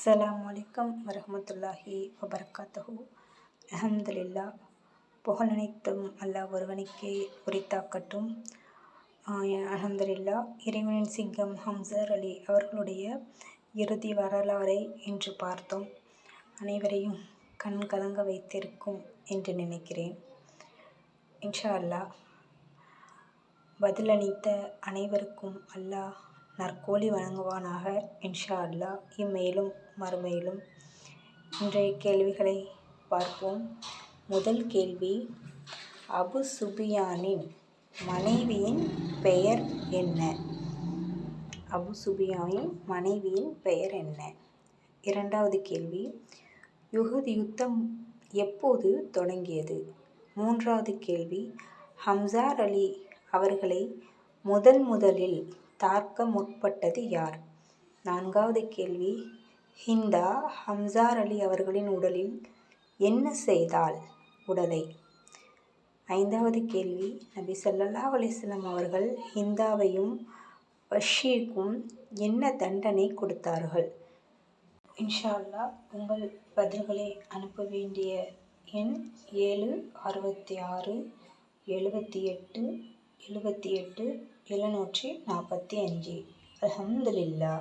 அஸ்ஸலாமு அலைக்கும் வரஹ்மத்துல்லாஹி வபரகாத்துஹு. அல்ஹம்துலில்லா புகழனைத்தும் அல்லாஹ் ஒருவனுக்கே உரித்தாக்கட்டும். அஹமதுல்லா இறைவனின் சிங்கம் ஹம்சர் அலி அவர்களுடைய இறுதி வரலாறை இன்று பார்த்தோம். அனைவரையும் கண் கலங்க வைத்திருக்கும் என்று நினைக்கிறேன். இன்ஷா அல்லா பதிலளித்த அனைவருக்கும் அல்லாஹ் நற்கூலி வழங்குவானாக இன்ஷா அல்லாஹ். இம்மையிலும் மறுமையிலும் இன்றைய கேள்விகளை பார்ப்போம். முதல் கேள்வி அபு சுபியானின் மனைவியின் பெயர் என்ன? அபு சுபியானின் மனைவியின் பெயர் என்ன? இரண்டாவது கேள்வி யுகத் யுத்தம் எப்போது தொடங்கியது? மூன்றாவது கேள்வி ஹம்சார் அலி அவர்களை முதல் முதலில் தாக்க முற்பட்டது யார்? நான்காவது கேள்வி. ஹிந்தா ஹம்சார் அலி அவர்களின் உடலில் என்ன செய்தால் உடலை? ஐந்தாவது கேள்வி. நபி ஸல்லல்லாஹு அலிஸ்லாம் அவர்கள் ஹிந்தாவையும் பஷீருக்கும் என்ன தண்டனை கொடுத்தார்கள்? இன்ஷா அல்லா உங்கள் பதில்களை அனுப்ப வேண்டிய எண் ஏழு அறுபத்தி ஆறு எழுபத்தி எட்டு எழுபத்தி எட்டு எழுநூற்றி நாற்பத்தி அஞ்சு அலமதுல்லா